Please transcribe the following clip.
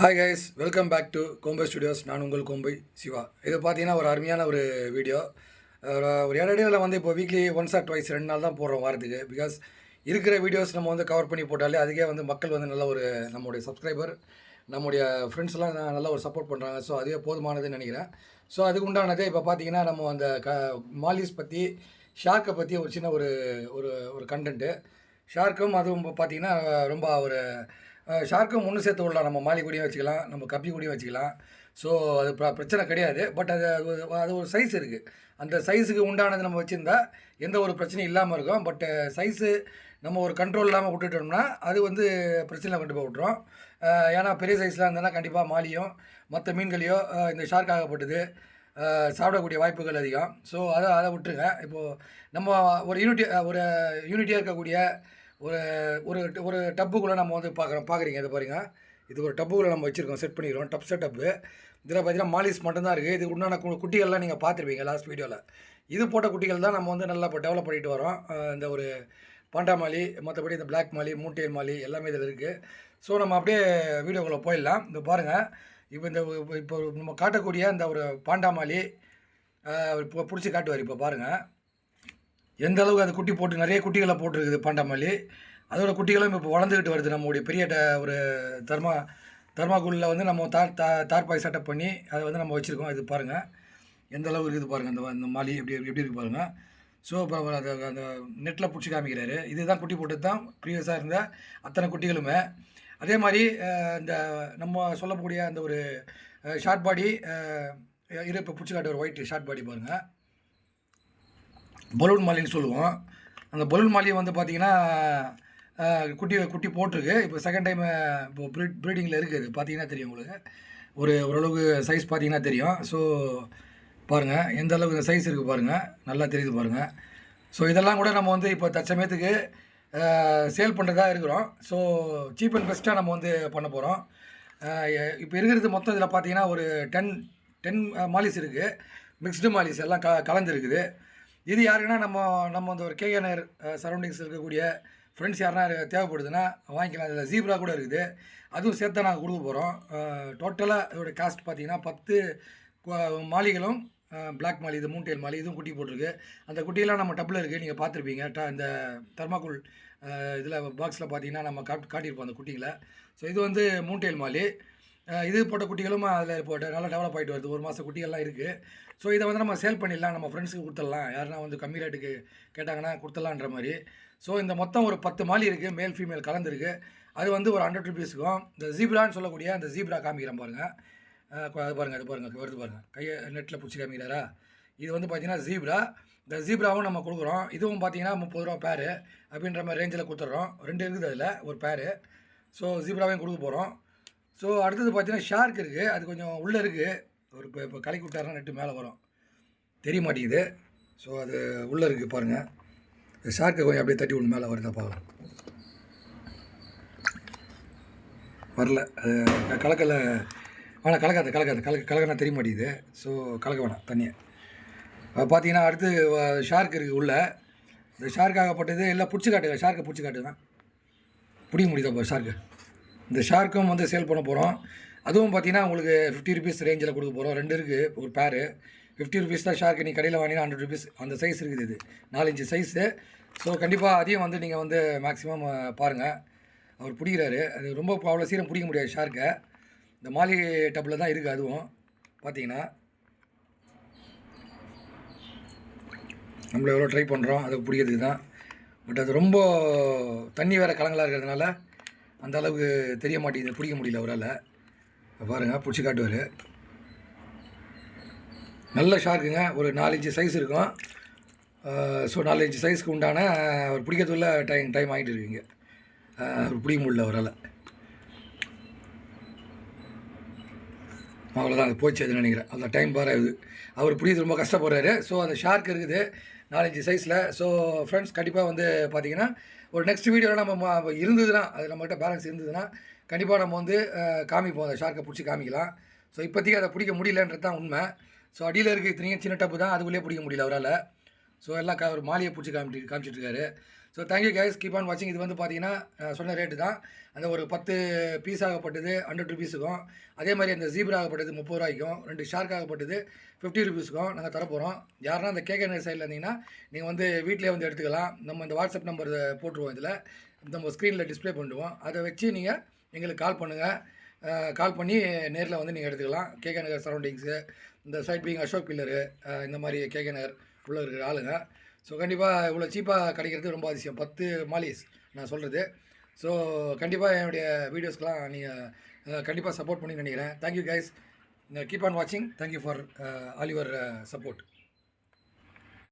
Hi guys welcome back to Kombai studios நான் உங்கள் கோம்பை சிவா இது பார்த்தீங்கன்னா ஒரு அருமையான ஒரு வீடியோ ஒரு- இடையில வந்து இப்போ வீக்லி ஒன்ஸ் ஆர் டுவைஸ் ரெண்டு நாள் தான் போடுறோம் வாரத்துக்கு. பிகாஸ் இருக்கிற வீடியோஸ் நம்ம வந்து கவர் பண்ணி போட்டாலே அதுக்கே வந்து மக்கள் வந்து நல்ல ஒரு நம்முடைய சப்ஸ்கிரைபர் நம்முடைய ஃப்ரெண்ட்ஸ்லாம் நல்ல ஒரு சப்போர்ட் பண்ணுறாங்க ஸோ அதுவே போதுமானதுன்னு நினைக்கிறேன். ஸோ அதுக்கு உண்டானதே இப்போ பார்த்தீங்கன்னா நம்ம அந்த க மாலிஸ் பற்றி ஷார்க்கை பற்றி ஒரு சின்ன ஒரு ஒரு ஒரு கண்டென்ட்டு ஷார்க்கும் அதுவும் இப்போ பார்த்தீங்கன்னா ரொம்ப ஒரு ஷார்க்கும் ஒன்று சேர்த்து விடலாம். நம்ம மாலி கூடயும் வச்சுக்கலாம். நம்ம கப்பி கூடயும் வச்சுக்கலாம். ஸோ அது பிரச்சனை கிடையாது. பட் அது அது ஒரு- சைஸ் இருக்குது அந்த சைஸுக்கு உண்டானது நம்ம வச்சுருந்தா எந்த ஒரு பிரச்சனையும் இல்லாமல் இருக்கும். பட்டு சைஸு நம்ம ஒரு கண்ட்ரோல் இல்லாமல் விட்டுட்டோம்னா அது வந்து பிரச்சனை கொண்டு போய் விட்ரும் ஏன்னா பெரிய சைஸ்லாம் இருந்ததுன்னா கண்டிப்பாக மாலியும் மற்ற மீன்களையோ இந்த ஷார்க் ஆகப்பட்டது. சாப்பிடக்கூடிய வாய்ப்புகள் அதிகம். ஸோ அதை அதை விட்டுருங்க. இப்போது நம்ம ஒரு யூனிட்டி ஒரு யூனிட்டியாக இருக்கக்கூடிய ஒரு ஒரு ஒரு டப்புக்குள்ளே நம்ம வந்து பார்க்குறோம் பார்க்குறீங்க இதை பாருங்கள் இது ஒரு டப்புக்குள்ளே நம்ம வச்சுருக்கோம் செட் பண்ணிக்கிறோம். டப் செட் டப்பு இதில் பார்த்தீங்கன்னா மாலிஸ் மட்டும்தான் இருக்குது இது உண்டான கு- குட்டிகள்லாம் நீங்கள் பார்த்துருப்பீங்க லாஸ்ட் வீடியோவில் இது போட்ட குட்டிகள் தான் நம்ம வந்து நல்லா இப்போ டெவலப் பண்ணிட்டு வரோம். இந்த ஒரு பாண்டா மாலி மற்றபடி இந்த பிளாக் மாலி மூட்டையல் மாலி எல்லாமே இதில் இருக்குது ஸோ நம்ம அப்படியே வீடியோக்குள்ளே போயிடலாம். இந்த பாருங்கள் இப்போ இந்த இப்போ நம்ம காட்டக்கூடிய இந்த ஒரு பாண்டா மாலி இப்போ பிடிச்சி காட்டுவார் இப்போ பாருங்கள் எந்த அளவுக்கு அது குட்டி போட்டு நிறைய குட்டிகளை போட்டிருக்குது பாண்டாமல்லி அதோட குட்டிகளும் இப்போ வளர்ந்துக்கிட்டு வருது நம்மளுடைய பெரிய ட- ஒரு தர்மா தர்மாக்குள்ள வந்து நம்ம தார் தா தார்பாய் செட்டப் பண்ணி அதை வந்து நம்ம வச்சுருக்கோம். இது பாருங்கள் எந்த அளவுக்கு இருக்குது பாருங்கள் அந்த அந்த மாலி எப்படி எப்படி இருக்குது பாருங்கள் ஸோ இப்போ அந்த அந்த நெட்டில் பிடிச்சி காமிக்கிறாரு. இதுதான் குட்டி போட்டு தான் ப்ரீவியஸாக இருந்த அத்தனை குட்டிகளுமே. அதே மாதிரி இந்த நம்ம சொல்லக்கூடிய அந்த ஒரு ஷார்ட் பாடி இரு இப்போ பிடிச்சி காட்டு ஒரு ஒயிட் ஷார்ட் பாடி பாருங்கள் பலூன் மாலின்னு சொல்லுவோம். அந்த பலூன் மாலி வந்து பார்த்தீங்கன்னா குட்டி குட்டி போட்டிருக்கு. இப்போ செகண்ட் டைம் இப்போ ப்ரீட் ப்ரீடிங்கில் இருக்குது. பார்த்தீங்கன்னா தெரியும் உங்களுக்கு. ஒரு ஓரளவுக்கு சைஸ் பார்த்தீங்கன்னா தெரியும். ஸோ பாருங்கள் எந்த அளவுக்கு சைஸ் இருக்குது பாருங்கள் நல்லா தெரியுது பாருங்கள் ஸோ இதெல்லாம் கூட நம்ம வந்து இப்போ தற்சமயத்துக்கு சேல் பண்ணுறதா இருக்கிறோம். ஸோ சீப் அண்ட் பெஸ்ட்டாக நம்ம வந்து பண்ண போகிறோம் இப்போ இருக்கிறது மொத்தம் இதில் பார்த்தீங்கன்னா ஒரு டென் டென் மாலிஸ் இருக்குது மிக்ஸ்டு மாலிஸ் எல்லாம் க கலந்துருக்குது இது யாருக்குன்னா நம்ம நம்ம அந்த ஒரு கேஎன்ஆர் சரௌண்டிங்ஸ் இருக்கக்கூடிய ஃப்ரெண்ட்ஸ் யாருன்னா தேவைப்படுதுன்னா வாங்கிக்கலாம். இதில் ஜீப்ரா கூட இருக்குது. அதுவும் சேர்த்து நாங்கள் கொடுக்க போகிறோம் டோட்டலாக இதோடய காஸ்ட் பார்த்தீங்கன்னா பத்து மாலிகளும் பிளாக் மாலி இது மூன்டேல் மாலி இதுவும் குட்டி போட்டிருக்கு. அந்த குட்டியெல்லாம் நம்ம டப்பில் இருக்குது நீங்கள் பார்த்துருப்பீங்க. ட இந்த தர்மாக்குள் இதில் பாக்ஸில் பார்த்தீங்கன்னா நம்ம காட் காட்டியிருப்போம் அந்த குட்டிங்களை. ஸோ இது வந்து மூன்டேல் மாலி. இது போட்ட குட்டிகளும் அதில் இப்போ நல்லா டெவலப் ஆகிட்டு வருது. ஒரு மாதம் குட்டிகள்லாம் இருக்குது ஸோ இதை வந்து நம்ம சேல் பண்ணிடலாம். நம்ம ஃப்ரெண்ட்ஸுக்கு கொடுத்துடலாம். யாருன்னா வந்து கம்மி ரேட்டுக்கு கேட்டாங்கன்னா கொடுத்துடலான்ற மாதிரி. ஸோ இந்த மொத்தம் ஒரு பத்து மாலி இருக்குது மேல் ஃபீமேல் கலந்துருக்கு. அது வந்து ஒரு ஹண்ட்ரட் ருபீஸுக்கும் இந்த ஜீப்ரான்னு சொல்லக்கூடிய அந்த ஜீப்ரா காமிக்கிறேன் பாருங்கள் அது பாருங்கள் அது பாருங்கள் வருது பாருங்கள் கையை நெட்டில் பிடிச்சி காமிக்கிறாரா? இது வந்து பார்த்தீங்கன்னா ஜீப்ரா இந்த ஜீப்ராவும் நம்ம கொடுக்குறோம். இதுவும் பார்த்தீங்கன்னா முப்பது ரூபா பேரு அப்படின்ற மாதிரி ரேஞ்சில் கொடுத்துட்றோம். ரெண்டு இருக்குது அதில் ஒரு பேரு ஸோ ஜீப்ராவையும் கொடுக்க போகிறோம் ஸோ அடுத்தது பார்த்தீங்கன்னா ஷார்க் இருக்குது அது கொஞ்சம் உள்ளே இருக்குது ஒரு இப்போ இப்போ கலக்கி விட்டாருன்னா நெட்டு மேலே வரும். தெரிய மாட்டேங்குது. ஸோ அது உள்ளே இருக்குது பாருங்கள் இந்த ஷார்க்கை கொஞ்சம் அப்படியே தட்டி விட்டு மேலே வருதா பார்க்கலாம் வரல. அது கலக்கல. வேணாம் கலக்காத கலக்காத. கலக்க கலக்கனா தெரிய மாட்டேங்குது. ஸோ கலக்க வேணாம் தண்ணியை பார்த்தீங்கன்னா அடுத்து ஷார்க் இருக்குது உள்ளே. இந்த ஷார்க் ஆகப்பட்டது எல்லாம் பிடிச்சி காட்டுங்க. ஷார்க்கை பிடிச்சி காட்டுங்க. பிடிக்க முடியுதா இப்போ ஷார்க்கு இந்த ஷார்க்கும் வந்து சேல் பண்ண போகிறோம் அதுவும் பார்த்தீங்கன்னா உங்களுக்கு ஃபிஃப்டி ருபீஸ் ரேஞ்சில் கொடுக்க போகிறோம் ரெண்டு இருக்குது ஒரு பேரு ஃபிஃப்டி ருபீஸ் தான் ஷார்க்கு நீ கடையில் வாங்கினா ஹண்ட்ரட் ருபீஸ் அந்த சைஸ் இருக்குது இது. நாலஞ்சு சைஸு ஸோ கண்டிப்பாக அதையும் வந்து நீங்கள் வந்து மேக்ஸிமம் பாருங்கள் அவர் பிடிக்கிறாரு. அது ரொம்ப அவ்வளோ சீரம் பிடிக்க முடியாது ஷார்க்கை இந்த மாலி டப்பில் தான் இருக்குது அதுவும். பார்த்தீங்கன்னா நம்மள எவ்வளோ ட்ரை பண்ணுறோம் அதுக்கு பிடிக்கிறதுக்கு தான். பட் அது ரொம்ப தண்ணி வேறு கலங்களாக இருக்கிறதுனால அந்த அளவுக்கு தெரிய மாட்டேங்குது பிடிக்க முடியல அவரால். பாருங்கள் பிடிச்சி காட்டுவார். நல்ல ஷார்க்குங்க ஒரு நாலஞ்சு சைஸ் இருக்கும். ஸோ நாலஞ்சு சைஸ்க்கு உண்டான அவர் பிடிக்கிறதுக்குள்ள டைம் டைம் ஆகிட்டு இருக்கீங்க அவர் பிடிக்க முடியல அவரால். அவ்வளோதான் அது போச்சு அதுன்னு நினைக்கிறேன். அந்த டைம் பாரு அவர் பிடிக்கிறது ரொம்ப கஷ்டப்படுறாரு. ஸோ அந்த ஷார்க் இருக்குது. நாலஞ்சு சைஸில் ஸோ ஃப்ரெண்ட்ஸ் கண்டிப்பாக வந்து பார்த்தீங்கன்னா ஒரு நெக்ஸ்ட் வீடியோவில் நம்ம இருந்ததுன்னா அது நம்மகிட்ட பேலன்ஸ் இருந்ததுன்னா கண்டிப்பாக நம்ம வந்து காமிப்போம். அந்த ஷார்க்கை பிடிச்சி காமிக்கலாம். ஸோ இப்போதைக்கு அதை பிடிக்க முடியலன்றது தான் உண்மை. ஸோ அடியில் இருக்க இத்தனையும் சின்ன டப்பு தான். அதுக்குள்ளேயே பிடிக்க முடியல அவரால். ஸோ எல்லாம் க ஒரு மாலையை பிடிச்சி காமிட்டு காமிச்சிட்டு இருக்காரு. So thank you guys keep on வாட்சிங் இது வந்து பார்த்தீங்கன்னா சொன்ன ரேட்டு தான். அந்த ஒரு பத்து பீஸ் ஆகப்பட்டது ஹண்ட்ரட் ருபீஸுக்கும் அதே மாதிரி அந்த ஜீப்ரா ஆகப்பட்டது முப்பது ரூபாய்க்கும். ரெண்டு ஷார்க் ஆகப்பட்டது ஃபிஃப்டி ருபீஸுக்கும் நாங்கள் தரப்போகிறோம் யாருன்னா அந்த கேகே நகர் சைடில் இருந்தீங்கன்னா நீங்கள் வந்து வீட்டிலே வந்து எடுத்துக்கலாம். நம்ம இந்த வாட்ஸ்அப் நம்பர் போட்டுருவோம் இதில். நம்ம ஸ்க்ரீனில் டிஸ்ப்ளே பண்ணிடுவோம். அதை வச்சு நீங்கள் எங்களுக்கு கால் பண்ணுங்கள் கால் பண்ணி நேரில் வந்து நீங்கள் எடுத்துக்கலாம். கேகே நகர் சரௌண்டிங்ஸு இந்த சைட் பீங் அசோக் பில்லரு இந்த மாதிரி கேகே நகர் உள்ள இருக்கிற ஆளுங்க. ஸோ கண்டிப்பாக இவ்வளோ சீப்பாக கிடைக்கிறது ரொம்ப அதிசயம். பத்து மாலிஸ் நான் சொல்கிறது ஸோ கண்டிப்பாக என்னுடைய வீடியோஸ்க்கெலாம் நீங்கள் கண்டிப்பாக சப்போர்ட் பண்ணி நினைக்கிறேன். Thank you guys keep on வாட்சிங் thank you for all your support